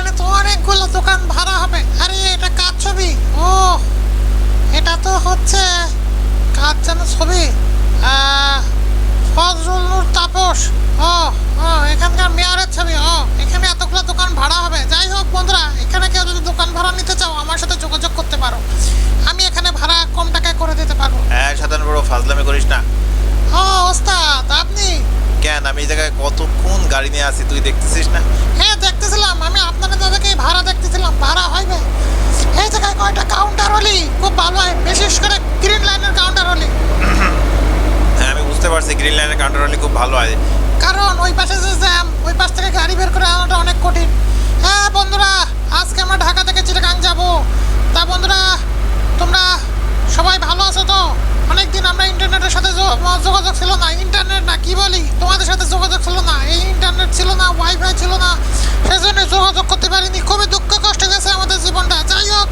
এখানে তো অনেকগুলো দোকান ভাড়া হবে। আরে এটা কার ছবি? ও এটা তো হচ্ছে কার যেন ছবি? আহ, ফজলুল নূর তাপস। ও ও এখানকার মেয়রের ছবি। ও এখানে এতগুলো দোকান ভাড়া হবে। যাই হোক বন্ধুরা এখানে কেউ যদি দোকান ভাড়া নিতে চাও আমার সাথে যোগাযোগ করতে পারো। আমি এখানে ভাড়া কম টাকায় করে দিতে পারব। হ্যাঁ সাধারণ বড় ফাজলামি করিস না। ও ওস্তাদ আপনি? কেন? আমি এই জায়গায় কতক্ষণ গাড়ি নিয়ে আসি তুই দেখতেছিস না? হ্যাঁ দেখতেছিলাম। আমি আপনাদের দাদাকে ভাড়া দেখতেছিলাম ভাড়া হইবে এই জায়গায় কয়টা কাউন্টার হলি? খুব ভালো হয় বিশেষ করে গ্রিন লাইনের কাউন্টার হলি। হ্যাঁ আমি বুঝতে পারছি গ্রিন লাইনের কাউন্টার হলে খুব ভালো হয়। কারণ ওই পাশে যে জ্যাম ওই পাশ থেকে গাড়ি বের করে আনাটা অনেক কঠিন। হ্যাঁ বন্ধুরা আজকে আমরা ঢাকা থেকে চিটাগাং যাব। তা বন্ধুরা তোমরা সবাই ভালো আছো তো? অনেকদিন আমরা ইন্টারনেটের সাথে যোগাযোগ ছিল না। ইন্টারনেট না, কি বলি? তোমাদের সাথে যোগাযোগ ছিল না। এই ইন্টারনেট ছিল না ওয়াইফাই ছিল না। সেজন্য যোগাযোগ করতে পারিনি খুবই দুঃখ কষ্ট গেছে আমাদের জীবনটা যাই হোক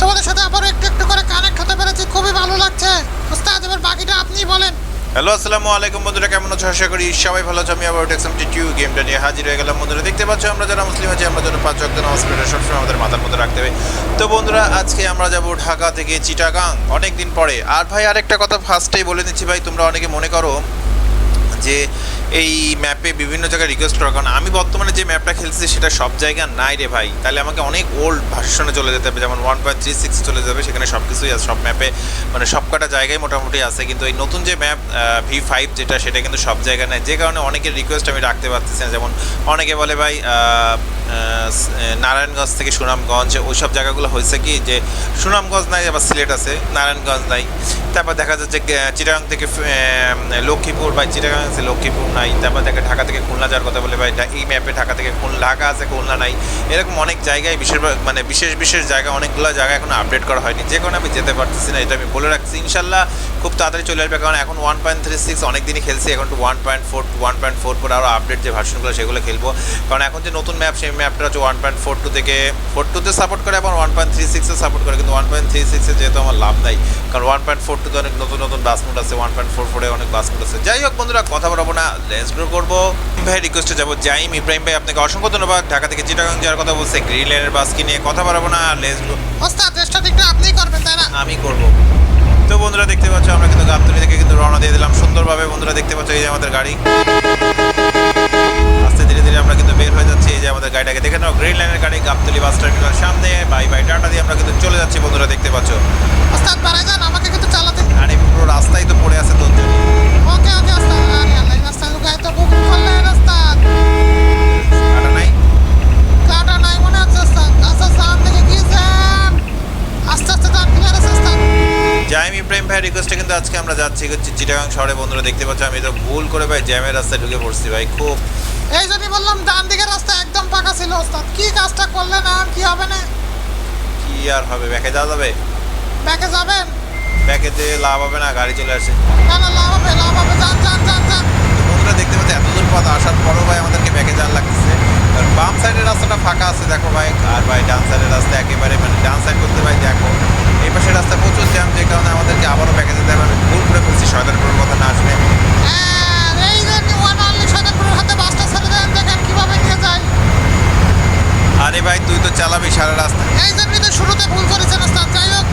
তোমাদের সাথে আবার একটু একটু করে কানেক্ট হতে পেরেছি খুবই ভালো লাগছে ওস্তাদ এবার বাকিটা আপনি বলেন হ্যালো, আসসালামু আলাইকুম বন্ধুরা, কেমন আছো? আশা করি সবাই ভালো আছো। আমি আবার টেক্সাম টিটিউ গেমটা নিয়ে হাজির হয়ে গেলাম বন্ধুরা। দেখতে পাচ্ছ, আমরা যারা মুসলিম আছি, আমরা যারা পাঁচ একজন নামাজ পড়ে সবসময় আমাদের মাথার মধ্যে রাখতে হবে। তো বন্ধুরা, আজকে আমরা যাব ঢাকা থেকে চিটাগাং অনেক দিন পরে। আর ভাই, আরেকটা কথা ফার্স্টেই বলে দিচ্ছি ভাই, তোমরা অনেকে মনে করো যে এই ম্যাপে বিভিন্ন জায়গায় রিকোয়েস্ট করা। কারণ আমি বর্তমানে যে ম্যাপটা খেলছি সেটা সব জায়গায় নাই রে ভাই। তাহলে আমাকে অনেক ওল্ড ভার্সনে চলে যেতে হবে। যেমন ওয়ান পয়েন্ট থ্রি সিক্স চলে যাবে, সেখানে সব কিছুই আছে। সব ম্যাপে মানে সব কটা জায়গায় মোটামুটি আছে। কিন্তু এই নতুন যে ম্যাপ ভি ফাইভ যেটা, সেটা কিন্তু সব জায়গায় নেয় যে কারণে অনেকের রিকোয়েস্ট আমি রাখতে পারতেছি না। যেমন অনেকে বলে ভাই নারায়ণগঞ্জ থেকে সুনামগঞ্জ, ওইসব জায়গাগুলো হয়েছে কি যে সুনামগঞ্জ নাই, আবার সিলেট আছে, নারায়ণগঞ্জ নাই। তারপর দেখা যাচ্ছে চিটাগাং থেকে লক্ষ্মীপুর বা চিটাগাং আছে, লক্ষ্মীপুর নাই। তারপর দেখা, ঢাকা থেকে খুলনা যাওয়ার কথা বলে ঢা- এই ম্যাপে ঢাকা থেকে খুলনা, ঢাকা আছে, খুলনা নাই। এরকম অনেক জায়গায় বিশেষ মানে বিশেষ বিশেষ জায়গা অনেকগুলো জায়গা এখনও আপডেট করা হয়নি। যে কারণে আমি যেতে পারতেছি না, এটা আমি বলে রাখছি। ইনশাল্লাহ খুব তাড়াতাড়ি চলে আসবে, কারণ এখন ওয়ান পয়েন্ট থ্রি সিক্স অনেক দিনই খেলছি, এখন one point four one point four four আরও আপডেট যে ভার্সনগুলো সেগুলো খেলব। কারণ এখন যে নতুন ম্যাপ সেই ম্যাপটা হচ্ছে ওয়ান পয়েন্ট ফোর টু থেকে ফোর টুতে সাপোর্ট করে এবং ওয়ান পয়েন্ট থ্রি সিক্সে সাপোর্ট করে। কিন্তু ওয়ান পয়েন্ট থ্রি সিক্সে যেহেতু আমার লাভ নাই কারণ ওয়ান পয়েন্ট ফোর টুতে অনেক নতুন নতুন বাস মোড আছে ওয়ান পয়েন্ট ফোর ফোরে অনেক বাস মোড আছে। যাই হোক বন্ধুরা কথা বলব না লেন্স গ্রো করব। ভাই রিকোয়েস্টে যাব জাইম ইব্রাহিম ভাই আপনাকে অসংখ্য ধন্যবাদ। ঢাকা থেকে চিটাগাং যাওয়ার কথা বলছে গ্রিন লাইনের বাসকে নিয়ে কথা বলব না লেন্স গ্রো ওস্তাদ স্টার্টিংটা আপনিই করবেন তাই না? আমি করব। তো বন্ধুরা দেখতে পাচ্ছ আমরা কিন্তু গাবতলি থেকে কিন্তু রওনা দিয়ে দিলাম। সুন্দরভাবে বন্ধুরা দেখতে পাচ্ছ এই যে আমাদের গাড়ি। আস্তে ধীরে ধীরে আমরা কিন্তু বের হয়ে যাচ্ছি। এই যে আমাদের গাড়িটাকে দেখে নাও গ্রিন লাইনের গাড়ি গাবতলি বাস টার্মিনাল সামনে। বাই বাই টাটা দিয়ে আমরা কিন্তু চলে যাচ্ছি বন্ধুরা দেখতে পাচ্ছ। ওস্তাদ বাড়াই যান আমাকে কিন্তু চালাতে। আর পুরো রাস্তাই তো পড়ে আছে তোর জন্য ওকে ওকে ওস্তাদ আরে আল্লাহ রাস্তা গায়ে তো বুক করলেন ওস্তাদ। কাটা নাই? কাটা নাই মনে হচ্ছে ওস্তাদ। আচ্ছা সামনে থেকে গিয়েছেন? আস্তে আস্তে যান ক্লিয়ার আছে ওস্তাদ? জাইম ইব্রাহিম ভাই রিকোয়েস্টে কিন্তু আজকে আমরা যাচ্ছি হচ্ছে চিটাগাং শহরে বন্ধুরা দেখতে পাচ্ছ আমি তো ভুল করে ভাই জ্যামের রাস্তায় ঢুকে পড়ছি ভাই খুব এই জন্যই বললাম ডান দিকের রাস্তা একদম পাকা ছিল ওস্তাদ। কি কাজটা করলেন আর কি হবে না? কি আর হবে ব্যাকে যাওয়া যাবে? ব্যাকে যাবেন? ব্যাকেতে লাভ হবে না গাড়ি চলে আসে। না না লাভ হবে লাভ হবে যান যান যান যান। বন্ধুরা দেখতে পাচ্ছি এত দূর পথ আসার পরও ভাই আমাদেরকে ব্যাকে যাওয়ার লাগছে আর বাম সাইডের রাস্তাটা ফাঁকা আছে দেখো ভাই। আর ভাই ডান সাইডের রাস্তা একেবারে মানে ডান সাইড করতে ভাই দেখো এই পাশের রাস্তা প্রচুর জ্যাম যে কারণে আমাদেরকে আবারও ব্যাকে যেতে হবে। ভুল করে ফেলছি শয়তানপুরের কথা না আসবে হ্যাঁ, এই চালাবি সারা রাস্তা এই জন্যই তো শুরুতে ভুল করেছেন যাই হোক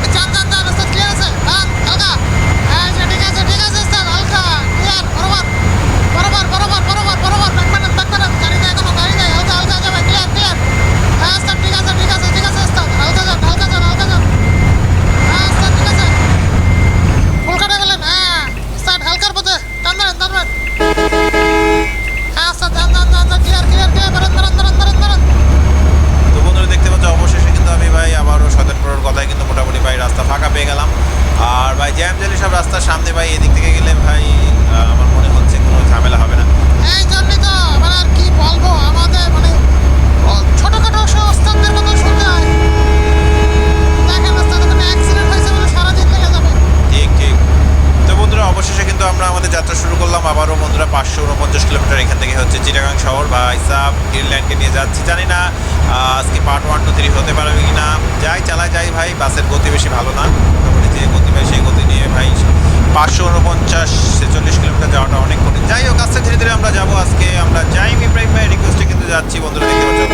আবারও বন্ধুরা পাঁচশো উনপঞ্চাশ কিলোমিটার এখান থেকে হচ্ছে চিটাগাং শহর বা ইসাব গ্রিনল্যান্ডকে নিয়ে যাচ্ছি। জানি না আজকে পার্ট ওয়ান টু থ্রি হতে পারবে কি না যাই চালাই যাই ভাই, বাসের গতি বেশি ভালো না। মোটামুটি যে গতি ভাই সেই গতি নিয়ে ভাই পাঁচশো উনপঞ্চাশ ছেচল্লিশ কিলোমিটার যাওয়াটা অনেক কঠিন। যাই হোক, আস্তে ধীরে ধীরে আমরা যাব আজকে। আমরা যাই ইব্রাহিম ভাই রিকোয়েস্টে কিন্তু যাচ্ছি বন্ধুরা, দেখতে পাচ্ছি।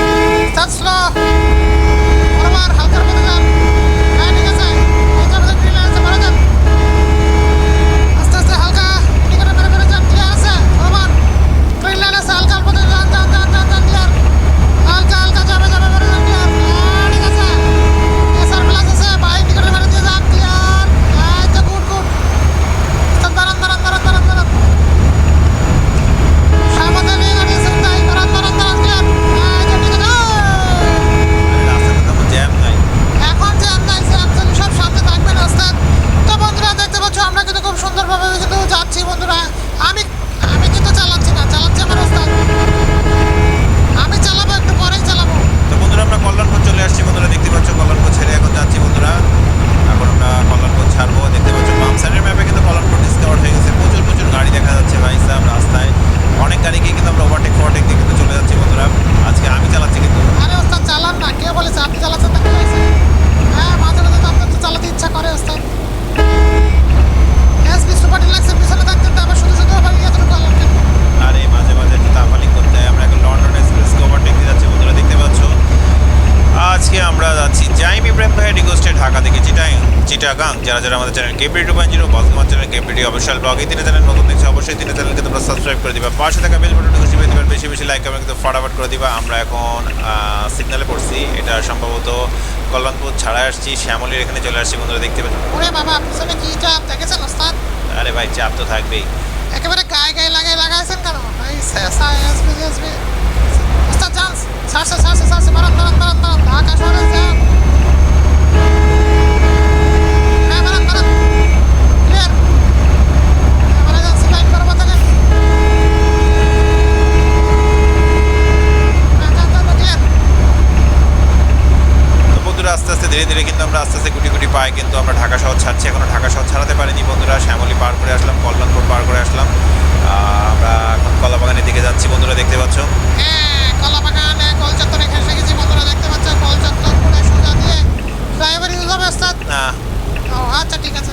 লাইক কমেন্ট কিন্তু ফটাফট করে দিবা। আমরা এখন সিগনালে পড়ছি। এটা সম্ভবত কল্যাণপুর ছাড়া আসছি। শ্যামলির এখানে চলে আসছি বন্ধুরা দেখতে পাচ্ছি। ওরে বাবা আপনি সামনে কি চাপ? দেখেছেন ওস্তাদ আরে ভাই চাপ তো থাকবেই। একেবারে গায়ে গায়ে লাগাই লাগাইছেন কেন? ভাই শেষা এসবি এসবি ওস্তাদ চান্স সারছে সারছে সারছে মারান মারান মারান মারান। ঢাকা শহরে যান। আস্তে আস্তে ধীরে ধীরে কিন্তু আমরা আস্তে আস্তে গুটি গুটি পাই কিন্তু আমরা ঢাকা শহর ছাড়ছি। এখনও ঢাকা শহর ছাড়াতে পারিনি বন্ধুরা। শ্যামলি পার করে আসলাম কল্যাণপুর পার করে আসলাম। আমরা এখন কলাবাগানের দিকে যাচ্ছি। বন্ধুরা দেখতে পাচ্ছ? আচ্ছা ঠিক আছে।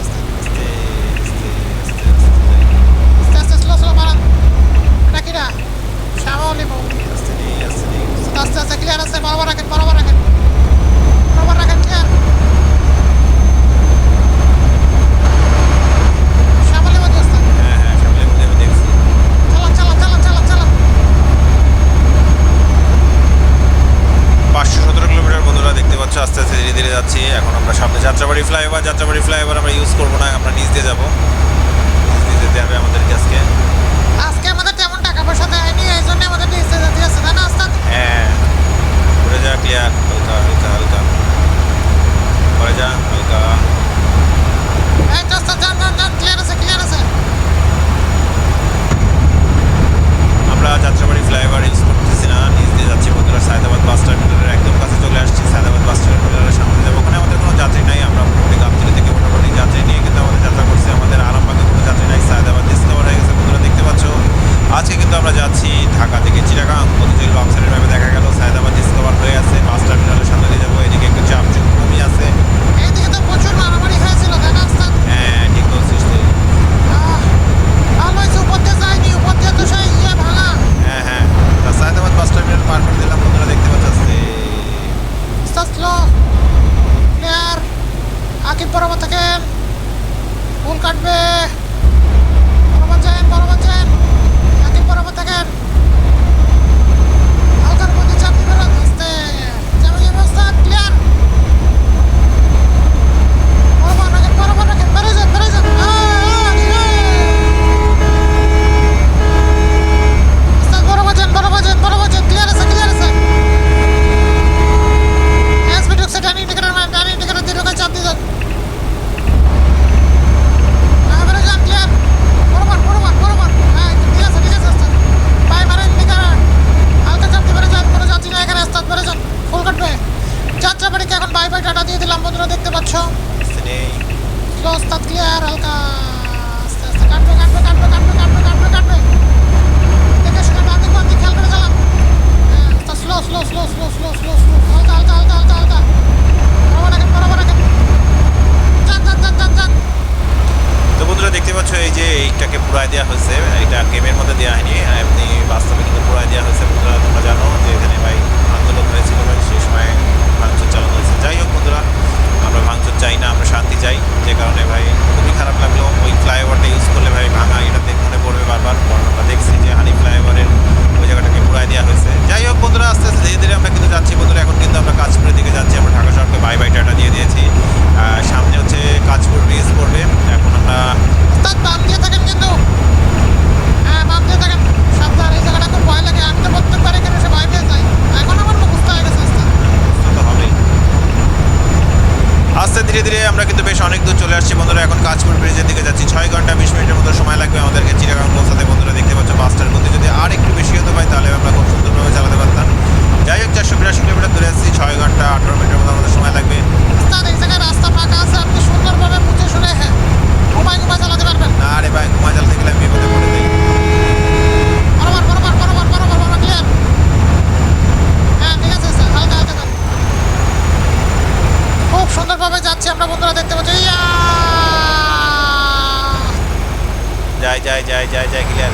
যাই যাই যাই যাই যাই ক্লিয়ার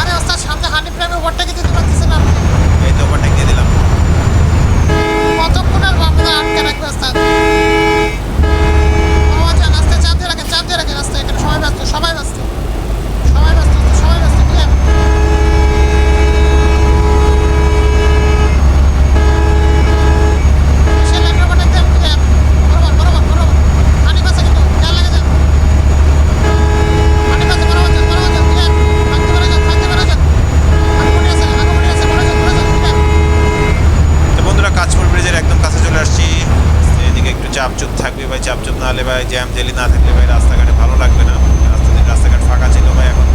আরে ওস্তাদ সামনে হানি প্রেমে ওভারটেকে দিতে পারতেছেন না এই তো ওভারটেক দিয়ে দিলাম। কতক্ষণের বাবুদা আটকে রাখবে ওস্তাদ? ও আচ্ছা রাস্তায় চাপ দিয়ে রাখেন চাপ দিয়ে রাখেন রাস্তায় এখানে সবাই ব্যস্ত সবাই ব্যস্ত সবাই ব্যস্ত সবাই ব্যস্ত ক্লিয়ার সে লেটার বাটন দেন ক্লিয়ার বরাবর বরাবর বরাবর হানি পাশে কিন্তু খেয়াল লাগে যান হানি পাশে বরাবর যান বরাবর যান ক্লিয়ার থাকতে পারে যান থাকতে পারে যান আগমনী আছে আগমনী আছে বড় যান বড় যান ক্লিয়ার তো বন্ধুরা কাঁচপুর ব্রিজের একদম কাছে চলে আসছি এদিকে একটু চাপচুপ থাকবে ভাই, চাপচুপ না হলে ভাই জ্যাম জেলি না থাকলে ভাই রাস্তাঘাটে ভালো লাগবে না। রাস্তা রাস্তাঘাট ফাঁকা ছিল ভাই এখন।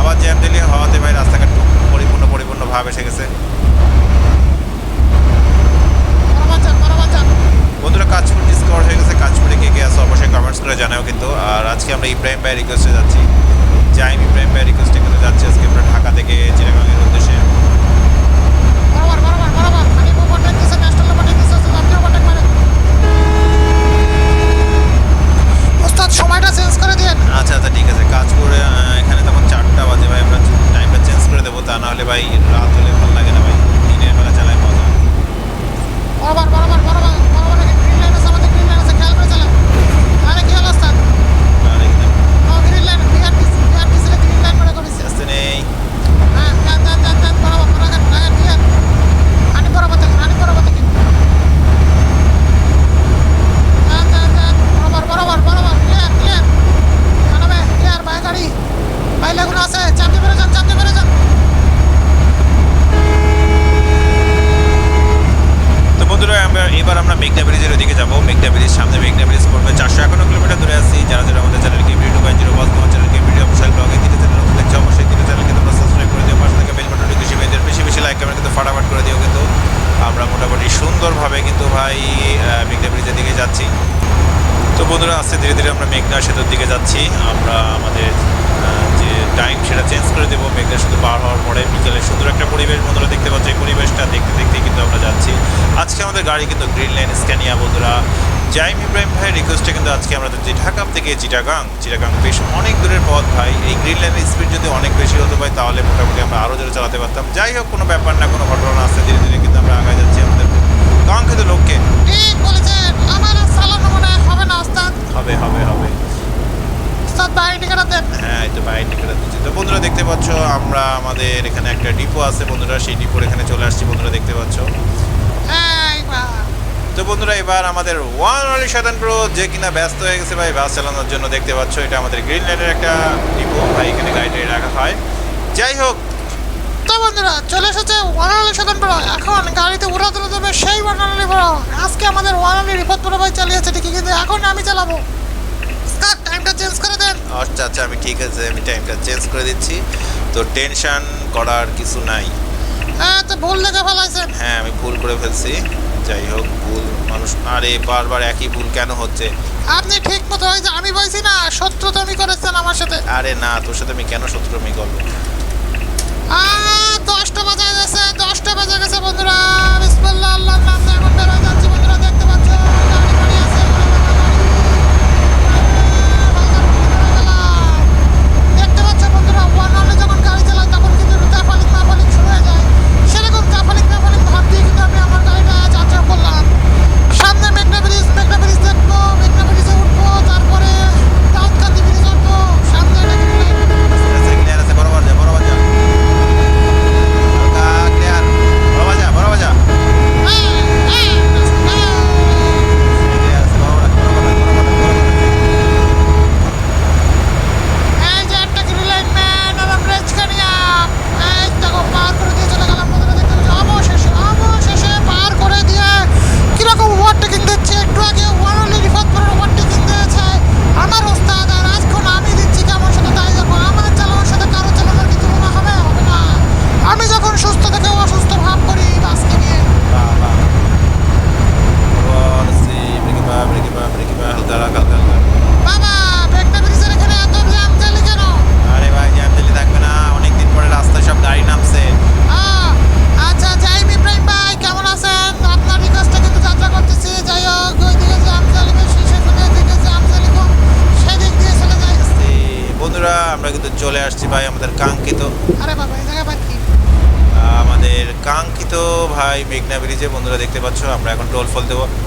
আবার জ্যাম জেলি হওয়াতে ভাই রাস্তাঘাট পরিপূর্ণ পরিপূর্ণভাবে এসে গেছে বরাবর যান বরাবর যান বন্ধুরা কাঁচপুর ডিসকভার হয়ে গেছে কাঁচপুরে কে কে আছে অবশ্যই কমেন্টস করে জানাও কিন্তু আর আজকে আমরা ইব্রাহিম ভাই রিকোয়েস্টে যাচ্ছি জাইম ইব্রাহিম ভাই রিকোয়েস্টে কিন্তু যাচ্ছি আজকে আমরা ঢাকা থেকে চিরাগাঙের উদ্দেশ্যে বরাবর বরাবর বরাবর হানি ওভারটেক দিছে ন্যাশনাল ওভারটেক দিছে ওস্তাদ আপনি ওভারটেক মারেন ওস্তাদ সময়টা চেঞ্জ করে দিয়েন আচ্ছা আচ্ছা ঠিক আছে কাজপুরে আহ, এখানে তখন চারটা বাজে ভাই আমরা টাইমটা চেঞ্জ করে দেবো তা না হলে ভাই রাত হলে ভালো লাগে না ভাই দিনের বেলা চালায় মজা বরাবর বরাবর বরাবর বরাবর গ্রিন লাইন আছে আমাদের গ্রিন লাইন আছে খেয়াল করে চালান আরে কি হলো ওস্তাদ আর এখানে ও গ্রিন লাইন বিআরটিসি বিআরটিসি রে গ্রিন লাইন মনে করেছে আসতে নেই হ্যাঁ দেন দেন দেন দেন বরাবর বরাবর লাগান ক্লিয়ার হানি বরাবর থাকেন হানি বরাবর থাকেন দেন দেন দেন বরাবর বরাবর বরাবর ক্লিয়ার ক্লিয়ার জানাবে ক্লিয়ার ভাই গাড়ি ভাই লাগুন আছে চাপতে পেরে যান চাপতে পেরে যান তো বন্ধুরা আমরা এবার আমরা মেঘনা ব্রিজের ওদিকে যাব মেঘনা ব্রিজ সামনে মেঘনা ব্রিজ পড়বে চারশো একান্ন কিলোমিটার দূরে আছি যারা যারা আমাদের চ্যানেলকে ভিডিও বাই জিরো বল তোমার চ্যানেলকে ভিডিও অফিসিয়াল ব্লগে তিনটে চ্যানেল নতুন দেখছ অবশ্যই তিনটে চ্যানেলকে তোমরা সাবস্ক্রাইব করে দিও পাশে থেকে বেল বাটনটি বেশি বেঁধে বেশি বেশি লাইক কমেন্ট কিন্তু ফাটাফাট করে দিও কিন্তু আমরা মোটামুটি সুন্দরভাবে কিন্তু ভাই আহ, মেঘনা ব্রিজের দিকে যাচ্ছি তো বন্ধুরা আস্তে ধীরে ধীরে আমরা মেঘনা সেতুর দিকে যাচ্ছি আমরা আমাদের আহ, যে টাইম সেটা চেঞ্জ করে দেবো মেঘনা সেতু পার হওয়ার পরে বিকেলে সুন্দর একটা পরিবেশ বন্ধুরা দেখতে পাচ্ছি এই পরিবেশটা দেখতে দেখতে কিন্তু আমরা যাচ্ছি আজকে আমাদের গাড়ি কিন্তু গ্রিন লাইন স্ক্যানিয়া বন্ধুরা জাইম ইব্রাহিম ভাইয়ের রিকোয়েস্টে কিন্তু আজকে আমরা যাচ্ছি ঢাকা থেকে চিটাগাং চিটাগাং বেশ অনেক দূরের পথ ভাই। এই গ্রিন লাইনের স্পিড যদি অনেক বেশি হতো ভাই তাহলে মোটামুটি আমরা আরও জোরে চালাতে পারতাম। যাই হোক কোনো ব্যাপার না কোনো ঘটনা আসছে ধীরে ধীরে কিন্তু আমরা আগে যাচ্ছি আমাদের কাঙ্ক্ষিত হয় হবে না হবে হবে ভাই হ্যাঁ এই তো বাইরে টিকিট দিচ্ছি। তো বন্ধুরা দেখতে পাচ্ছ আমরা আমাদের এখানে একটা ডিপো আছে বন্ধুরা সেই ডিপোর এখানে চলে আসছি বন্ধুরা দেখতে পাচ্ছ। হ্যাঁ তো বন্ধুরা এবার আমাদের ওয়ান অনলি শতান প্রো যে কিনা ব্যস্ত হয়ে গেছে ভাই বাস চালানোর জন্য দেখতে পাচ্ছ এটা আমাদের গ্রিন লাইনের একটা ডিপো ভাই এখানে গাড়িটা রাখা হয়। যাই হোক তো বন্ধুরা চলে এসেছে ওয়ানালি সাধন বড় এখন গাড়িতে উড়া তুলে দেবে সেই ওয়ানালি বড় আজকে আমাদের ওয়ানালি রিপোর্ট বড় ভাই চালিয়েছে ঠিকই কিন্তু এখন আমি চালাবো। টাইমটা চেঞ্জ করে দেন। আচ্ছা আচ্ছা আমি ঠিক আছে আমি টাইমটা চেঞ্জ করে দিচ্ছি। তো টেনশন করার কিছু নাই। হ্যাঁ তো ভুল দেখে ফেলাইছেন। হ্যাঁ আমি ভুল করে ফেলছি। যাই হোক ভুল মানুষ আরে বারবার একই ভুল কেন হচ্ছে? আপনি ঠিক মতো হয়েছে আমি বলছি না শত্রু তুমি করেছেন আমার সাথে। আরে না তোর সাথে আমি কেন শত্রুমি করব? দশটা বাজে গেছে দশটা বাজে গেছে বন্ধুরা। বিসমিল্লাহ আল্লাহর নাম এখন বের হয়ে যাচ্ছি বন্ধুরা দেখতে পাচ্ছ গাড়ি গাড়ি আছে দেখতে পাচ্ছ বন্ধুরা ওয়ান অনলি যখন গাড়ি চালাই তখন কিন্তু জাফালিং মাফালিং শুরু হয়ে যায় সেরকম জাফালিং মাফালিং ভাব দিয়ে কিন্তু আমি আমার গাড়িটা যাত্রা করলাম সামনে মেঘনা ব্রিজ মেঘনা ব্রিজ দেখব মেঘনা ব্রিজে উঠবো তারপরে দাউদকান্দি ব্রিজ উঠবো সামনে একটা green light। ক্লিয়ার আছে বরাবর যা বরাবর যা হালকা ক্লিয়ার বরাবর যা বরাবর যা চলে আসছি ভাই আমাদের কাঙ্ক্ষিত আরে বাবা এই জায়গায় বাদ কি আমাদের কাঙ্ক্ষিত ভাই মেঘনা ব্রিজে বন্ধুরা দেখতে পাচ্ছ আমরা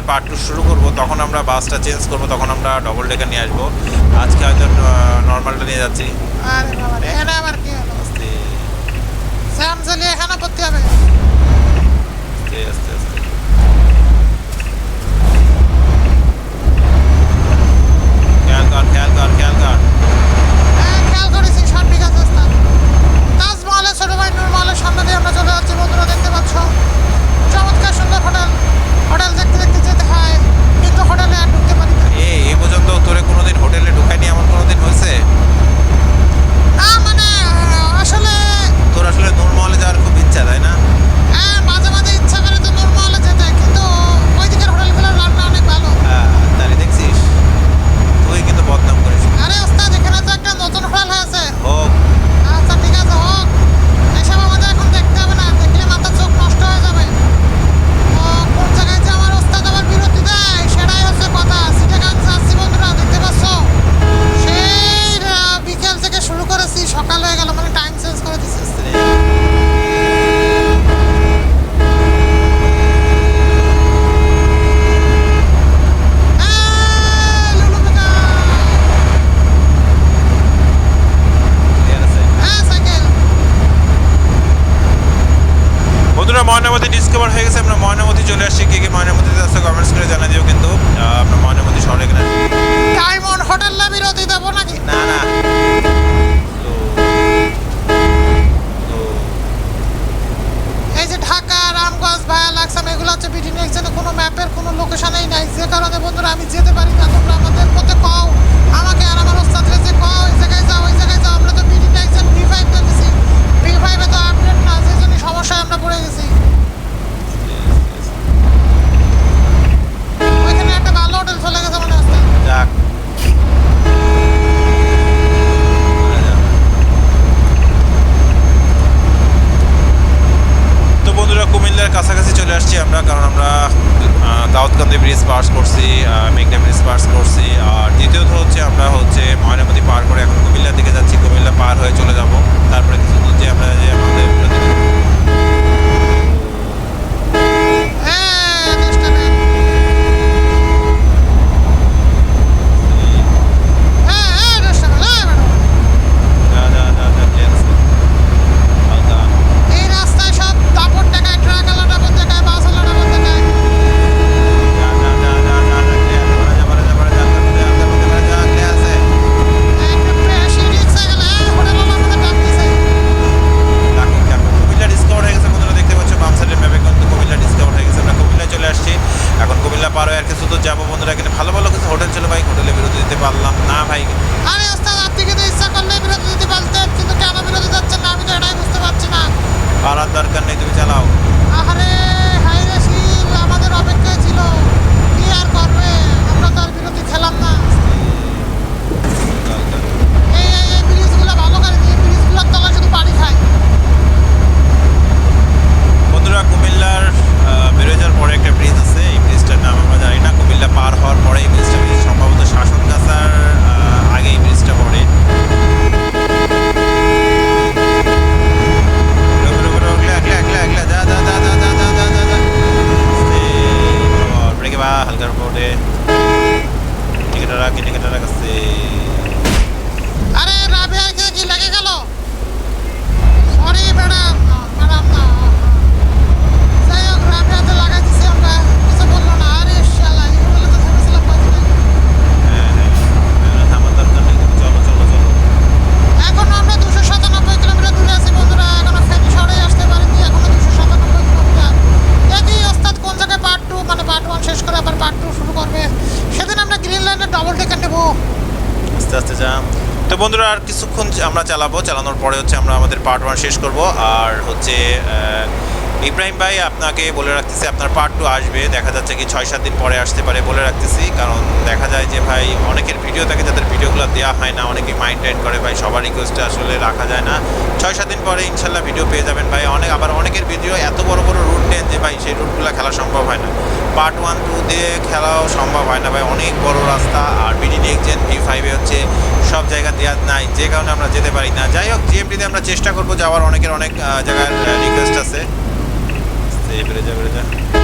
ডেকের পার্ট টু শুরু করব তখন আমরা বাসটা চেঞ্জ করব তখন আমরা ডবল ডেকে নিয়ে আসব। আজকে হয়তো নর্মালটা নিয়ে যাচ্ছি। কর কর হ্যাঁ, ছোট ভাই দিয়ে আমরা চলে যাচ্ছি বন্ধুরা দেখতে পাচ্ছ? চমৎকার সুন্দর হোটেল। হোটেল দেখতে দেখতে যেতে হয় কিন্তু হোটেলে আর ঢুকতে পারি না। এ এ পর্যন্ত তোরে কোনোদিন হোটেলে ঢুকাইনি এমন কোনোদিন হয়েছে? না মানে আসলে তোর আসলে নূর মহলে যাওয়ার খুব পরে হচ্ছে আমরা আমাদের পার্ট ওয়ান শেষ করব। আর হচ্ছে ইব্রাহিম ভাই, আপনাকে বলে রাখতেছি, আপনার পার্ট টু আসবে। দেখা যাচ্ছে কি ছয় সাত দিন পরে আসতে পারে বলে রাখতেছি। কারণ দেখা যায় যে ভাই, অনেকের ভিডিও থাকে যাদের ভিডিওগুলো দেওয়া হয় না, অনেকে মাইন্ড টাইট করে ভাই, সবার রিকোয়েস্টে আসলে রাখা যায় না। ছয় সাত দিন পরে ইনশাল্লাহ ভিডিও পেয়ে যাবেন ভাই। অনেক আবার অনেকের ভিডিও এত বড় বড় রুট নেন যে ভাই, সেই রুটগুলো খেলা সম্ভব হয় না। পার্ট ওয়ান টু দিয়ে খেলাও সম্ভব হয় না ভাই। অনেক বড় রাস্তা। আর বিডি নেক্সট ভি ফাইভে হচ্ছে সব জায়গা দেওয়া নাই। যে কারণে আমরা যেতে পারি না। যাই হোক জিএমটিতে আমরা চেষ্টা করব যাওয়ার। অনেকের অনেক জায়গার রিকোয়েস্ট আছে। এই বেড়ে যা বেড়ে যা।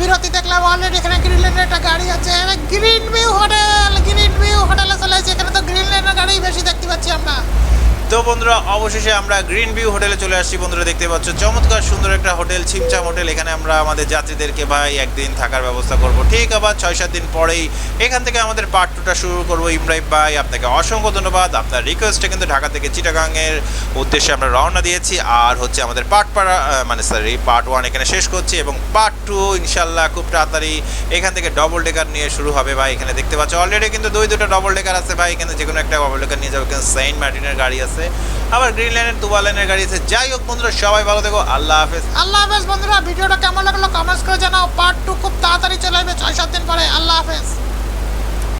বিরতি দেখলাম অলরেডি এখানে গ্রিন লাইনের একটা গাড়ি আছে। Green view hotel green view হোটেলে চলে এখানে তো গ্রিন লাইনের গাড়ি বেশি দেখতে পাচ্ছি আমরা। তো বন্ধুরা, অবশেষে আমরা গ্রিন ভিউ হোটেলে চলে আসছি। বন্ধুরা, দেখতে পাচ্ছ, চমৎকার সুন্দর একটা হোটেল ছিমছাম হোটেল এখানে আমরা আমাদের যাত্রীদেরকে ভাই একদিন থাকার ব্যবস্থা করব। ঠিক আবার ছয় সাত দিন পরেই এখান থেকে আমাদের পার্ট টুটা শুরু করব। ইমরাইম ভাই, আপনাকে অসংখ্য ধন্যবাদ। আপনার রিকোয়েস্টে কিন্তু ঢাকা থেকে চিটাগাংয়ের উদ্দেশ্যে আমরা রওনা দিয়েছি। আর হচ্ছে আমাদের পার্ট পাড়া মানে সরি পার্ট ওয়ান এখানে শেষ করছি এবং পার্ট টু ইনশাল্লাহ খুব তাড়াতাড়ি এখান থেকে ডবল ডেকার নিয়ে শুরু হবে ভাই। এখানে দেখতে পাচ্ছ অলরেডি কিন্তু দুই দুটো ডবল ডেকার আছে ভাই। এখানে যে কোনো একটা ডবল ডেকার নিয়ে যাবে এখানে সেন্ট মার্টিনের গাড়ি আছে। আবার গ্রিন লাইনের দুবা লাইনের গাড়ি আছে। যাই হোক বন্ধুরা, সবাই ভালো থেকো। আল্লাহ হাফেজ। আল্লাহ হাফেজ বন্ধুরা, ভিডিওটা কেমন লাগল? কমেন্টস করে জানাও। পার্ট টু খুব তাড়াতাড়ি চলে আসবে। ছয় সাত দিন পরে। আল্লাহ হাফেজ।